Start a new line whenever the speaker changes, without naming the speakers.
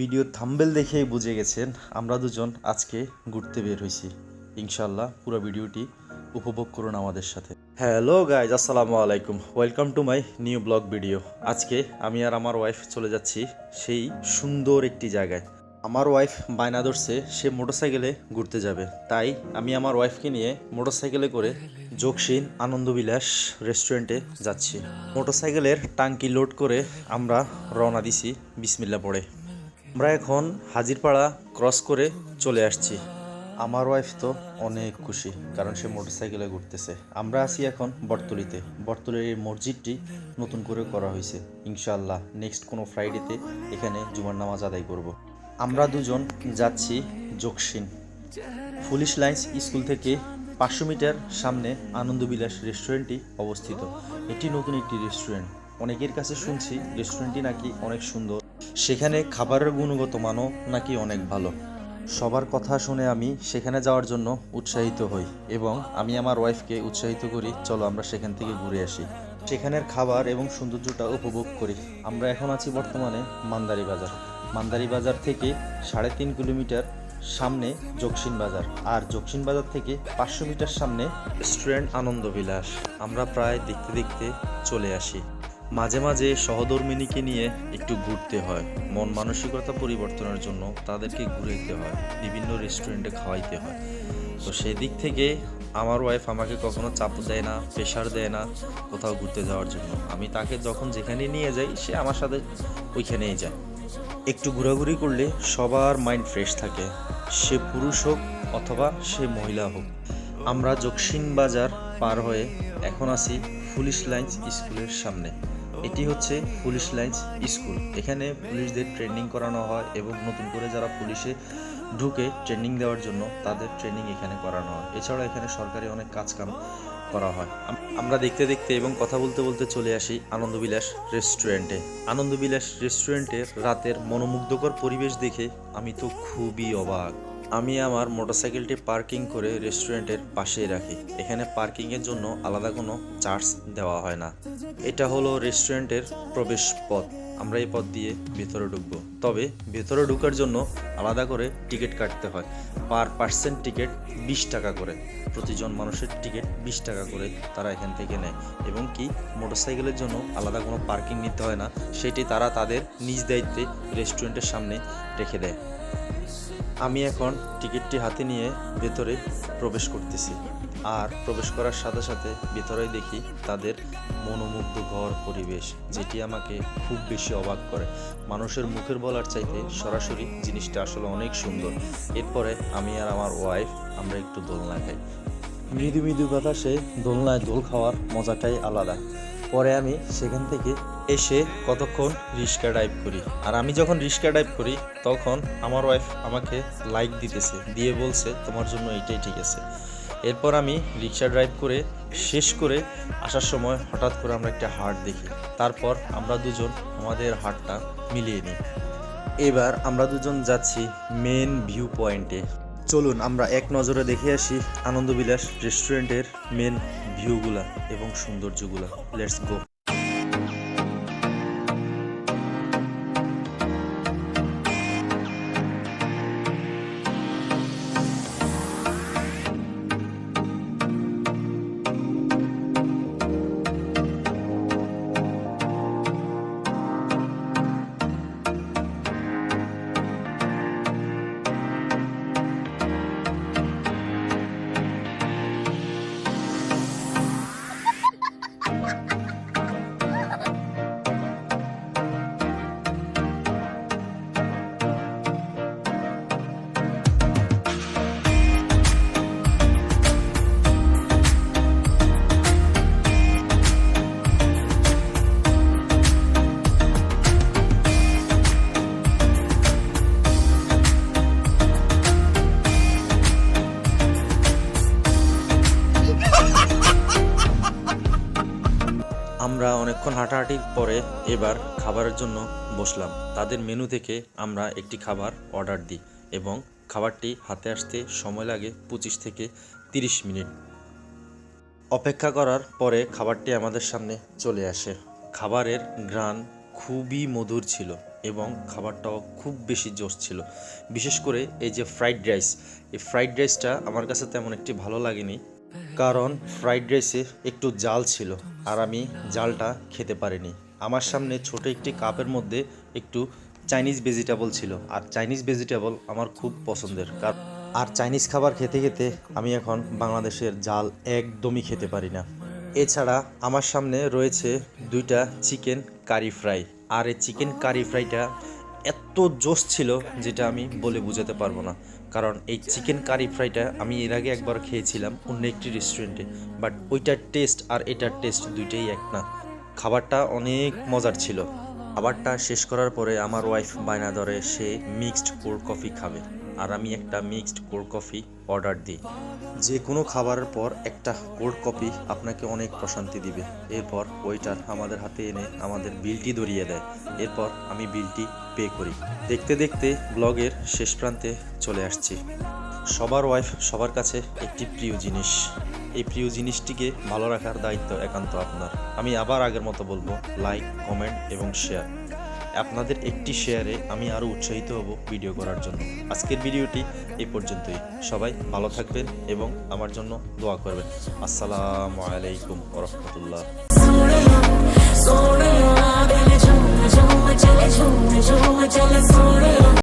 Video thumbnail দেখেই বুঝে গেছেন, আমরা দুজন আজকে ঘুরতে বের হয়েছি ইনশাল্লাহ পুরো ভিডিওটি উপভোগ করুন আমাদের সাথে। হ্যালো গাইজ আসসালামু আলাইকুম। Welcome to my new blog video আজকে আমি আর আমার ওয়াইফ চলে যাচ্ছি সেই সুন্দর একটি জায়গায়। আমার ওয়াইফ বায়না ধরছে, সে মোটরসাইকেলে ঘুরতে যাবে। তাই আমি আমার ওয়াইফকে নিয়ে মোটরসাইকেলে করে যোগসীন আনন্দবিলাস রেস্টুরেন্টে যাচ্ছি। মোটরসাইকেলের টাঙ্কি লোড করে আমরা রওনা দিছি বিসমিল্লা পড়ে। আমরা এখন হাজিরপাড়া ক্রস করে চলে আসছি। আমার ওয়াইফ তো অনেক খুশি, কারণ সে মোটরসাইকেলে ঘুরতেছে। আমরা আছি এখন বটতলিতে। বটতলির এই মসজিদটি নতুন করে করা হয়েছে। ইনশাআল্লাহ নেক্সট কোনো ফ্রাইডেতে এখানে জুমার নামাজ আদায় করব। আমরা দুজন যাচ্ছি যোগসিন পুলিশ লাইন্স স্কুল থেকে পাঁচশো মিটার সামনে আনন্দবিলাস রেস্টুরেন্টটি অবস্থিত। এটি নতুন একটি রেস্টুরেন্ট। অনেকের কাছে শুনছি রেস্টুরেন্টটি নাকি অনেক সুন্দর। সেখানে খাবারের গুণগত মানও নাকি অনেক ভালো। সবার কথা শুনে আমি সেখানে যাওয়ার জন্য উৎসাহিত হই এবং আমি আমার ওয়াইফকে উৎসাহিত করি, চলো আমরা সেখান থেকে ঘুরে আসি। সেখানের খাবার এবং সৌন্দর্যটা উপভোগ করি। আমরা এখন আছি বর্তমানে মান্দারি বাজার। মান্দারি বাজার থেকে সাড়ে তিন কিলোমিটার সামনে যোগসিন বাজার আর যোগসিন বাজার থেকে পাঁচশো মিটার সামনে রেস্টুরেন্ট আনন্দ বিলাস আমরা প্রায় দেখতে দেখতে চলে আসি। মাঝে মাঝে সহধর্মিনীকে নিয়ে একটু ঘুরতে হয়। মন মানসিকতা পরিবর্তনের জন্য তাদেরকে ঘুরাইতে হয়, বিভিন্ন রেস্টুরেন্টে খাওয়াইতে হয়। তো সেদিক থেকে আমার ওয়াইফ আমাকে কখনো চাপ দেয় না প্রেশার দেয় না কোথাও ঘুরতে যাওয়ার জন্য। আমি তাকে যখন যেখানে নিয়ে যাই, সে আমার সাথে ওইখানেই যায়। একটু ঘোরাঘুরি করলে সবার মাইন্ড ফ্রেশ থাকে, সে পুরুষ হোক অথবা সে মহিলা হোক। আমরা জকসিন বাজার পার হয়ে এখন আছি পুলিশ লাইন্স স্কুলের সামনে। এটি হচ্ছে পুলিশ লাইন্স স্কুল। এখানে পুলিশদের ট্রেনিং করানো হয় এবং নতুন করে যারা পুলিশে ঢুকে ট্রেনিং দেওয়ার জন্য তাদের ট্রেনিং এখানে করানো হয়। এছাড়া এখানে সরকারি অনেক কাজ কাম করা হয়। আম- আমরা দেখতে দেখতে এবং কথা বলতে বলতে চলে আসি আনন্দবিলাস রেস্টুরেন্টে। আনন্দবিলাস রেস্টুরেন্টের রাতের মনোমুগ্ধকর পরিবেশ দেখে আমি তো খুবই অবাক। আমি আমার মোটরসাইকেলটি পার্কিং করে রেস্টুরেন্টের পাশেই রাখি। এখানে পার্কিংয়ের জন্য আলাদা কোনো চার্জ দেওয়া হয় না। এটা হলো রেস্টুরেন্টের প্রবেশ পথ। আমরা এই পথ দিয়ে ভেতরে ঢুকবো। তবে ভেতরে ঢোকার জন্য আলাদা করে টিকিট কাটতে হয়। পার পার্সেন্ট টিকিট বিশ টাকা করে। প্রতিজন মানুষের টিকিট বিশ টাকা করে তারা এখান থেকে নেয়। এবং কি, মোটরসাইকেলের জন্য আলাদা কোনো পার্কিং নিতে হয় না। সেটি তারা তাদের নিজ দায়িত্বে রেস্টুরেন্টের সামনে রেখে দেয়। আমি এখন টিকিটটি হাতে নিয়ে ভেতরে প্রবেশ করতেছি। আর প্রবেশ করার সাথে সাথে ভেতরে দেখি তাদের মনোমুগ্ধকর পরিবেশ, যেটি আমাকে খুব বেশি অবাক করে। মানুষের মুখের বলার চাইতে সরাসরি জিনিসটা আসলে অনেক সুন্দর। এরপরে আমি আর আমার ওয়াইফ আমরা একটু দোলনা খাই। মৃদু মৃদু বাতাসে দোলনায় দোল খাওয়ার মজাটাই আলাদা। পরে আমি সেখান থেকে এসে কতক্ষণ রিক্সা ড্রাইভ করি। আর আমি যখন রিক্সা ড্রাইভ করি, তখন আমার ওয়াইফ আমাকে লাইক দিতেছে, দিয়ে বলছে, তোমার জন্য এটাই ঠিক আছে। এরপর আমি রিক্সা ড্রাইভ করে, শেষ করে আসার সময় হঠাৎ করে আমরা একটা হাট দেখি। তারপর আমরা দুজন আমাদের হাটটা মিলিয়ে নিই। এবার আমরা দুজন যাচ্ছি মেন ভিউ পয়েন্টে চলুন, আমরা এক নজরে দেখে আসি আনন্দবিলাস রেস্টুরেন্টের মেন ভিউগুলা এবং সৌন্দর্যগুলা। লেটস গো আমরা অনেকক্ষণ হাঁটাহাঁটির পরে এবার খাবারের জন্য বসলাম। তাদের মেনু থেকে আমরা একটি খাবার অর্ডার দিই এবং খাবারটি হাতে আসতে সময় লাগে পঁচিশ থেকে তিরিশ মিনিট। অপেক্ষা করার পরে খাবারটি আমাদের সামনে চলে আসে। খাবারের গ্রান খুবই মধুর ছিল এবং খাবারটাও খুব বেশি জোশ ছিল। বিশেষ করে এই যে ফ্রাইড রাইস, এই ফ্রাইড রাইসটা আমার কাছে তেমন একটি ভালো লাগেনি। কারণ ফ্রাইড রাইসে একটু জাল ছিল আর আমি জালটা খেতে পারিনি। আমার সামনে ছোট একটি কাপের মধ্যে একটু চাইনিজ ভেজিটেবল ছিল আর চাইনিজ ভেজিটেবল আমার খুব পছন্দের। কারণ আর চাইনিজ খাবার খেতে খেতে আমি এখন বাংলাদেশের জাল একদমই খেতে পারি না। এছাড়া আমার সামনে রয়েছে দুইটা চিকেন কারি ফ্রাই। আর এই চিকেন কারি ফ্রাইটা এত জোশ ছিল যেটা আমি বলে বোঝাতে পারব না। কারণ এই চিকেন কারি ফ্রাইটা আমি এর আগে একবার খেয়েছিলাম অন্য একটি রেস্টুরেন্টে, বাট ওইটার টেস্ট আর এটার টেস্ট দুইটাই এক না। খাবারটা অনেক মজার ছিল। খাবারটা শেষ করার পরে আমার ওয়াইফ বায়না ধরে সে মিক্সড কোল্ড কফি খাবে। আর আমি একটা মিক্সড কোল্ড কফি অর্ডার দিই। যে কোনো খাবারের পর একটা কোল্ড কফি আপনাকে অনেক প্রশান্তি দিবে। এরপর ওইটার আমাদের হাতে এনে আমাদের বিলটি ধরিয়ে দেয়। এরপর আমি বিলটি পে করি। দেখতে দেখতে ব্লগের শেষ প্রান্তে চলে আসছি। সবার ওয়াইফ সবার কাছে একটি প্রিয় জিনিস। এই প্রিয় জিনিসটিকে ভালো রাখার দায়িত্ব একান্ত আপনার। আমি আবার আগের মতো বলব লাইক কমেন্ট এবং শেয়ার আপনাদের একটি শেয়ারে আমি আরও উৎসাহিত হব ভিডিও করার জন্য আজকের ভিডিওটি এই পর্যন্তই সবাই ভালো থাকবেন এবং আমার জন্য দোয়া করবেন আসসালামু আলাইকুম রহমতুল্লাহ